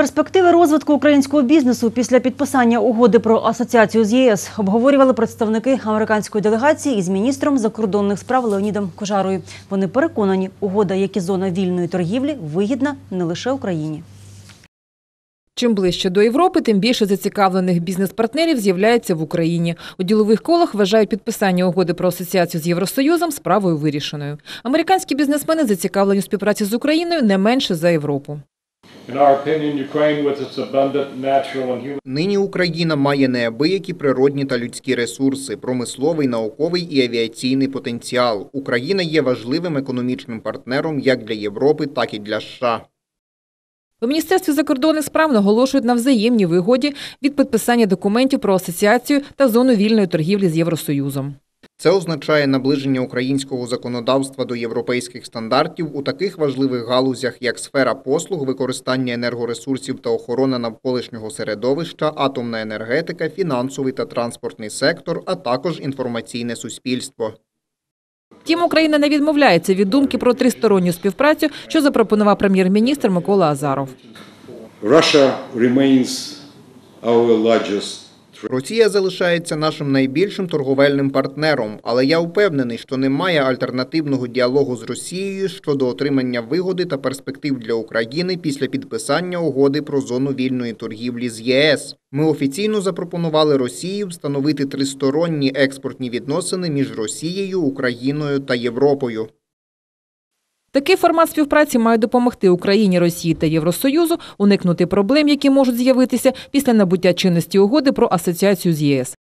Перспективи розвитку українського бізнесу після підписання угоди про асоціацію з ЄС обговорювали представники американської делегації із міністром закордонних справ Леонідом Кожарою. Вони переконані, угода, як і зона вільної торгівлі, вигідна не лише Україні. Чим ближче до Європи, тим більше зацікавлених бізнес-партнерів з'являється в Україні. У ділових колах вважають підписання угоди про асоціацію з Євросоюзом справою вирішеною. Американські бізнесмени зацікавлені у співпраці з Україною не менше за Європу. Нині Україна має неабиякі природні та людські ресурси, промисловий, науковий і авіаційний потенціал. Україна є важливим економічним партнером як для Європи, так і для США. У Міністерстві закордонних справ наголошують на взаємній вигоді від підписання документів про асоціацію та зону вільної торгівлі з Євросоюзом. Це означає наближення українського законодавства до європейських стандартів у таких важливих галузях, як сфера послуг, використання енергоресурсів та охорона навколишнього середовища, атомна енергетика, фінансовий та транспортний сектор, а також інформаційне суспільство. Втім, Україна не відмовляється від думки про тристоронню співпрацю, що запропонував прем'єр-міністр Микола Азаров. Russia remains our largest Росія залишається нашим найбільшим торговельним партнером, але я впевнений, що немає альтернативного діалогу з Росією щодо отримання вигоди та перспектив для України після підписання угоди про зону вільної торгівлі з ЄС. Ми офіційно запропонували Росії встановити тристоронні експортні відносини між Росією, Україною та Європою. Такий формат співпраці має допомогти Україні, Росії та Євросоюзу уникнути проблем, які можуть з'явитися після набуття чинності угоди про асоціацію з ЄС.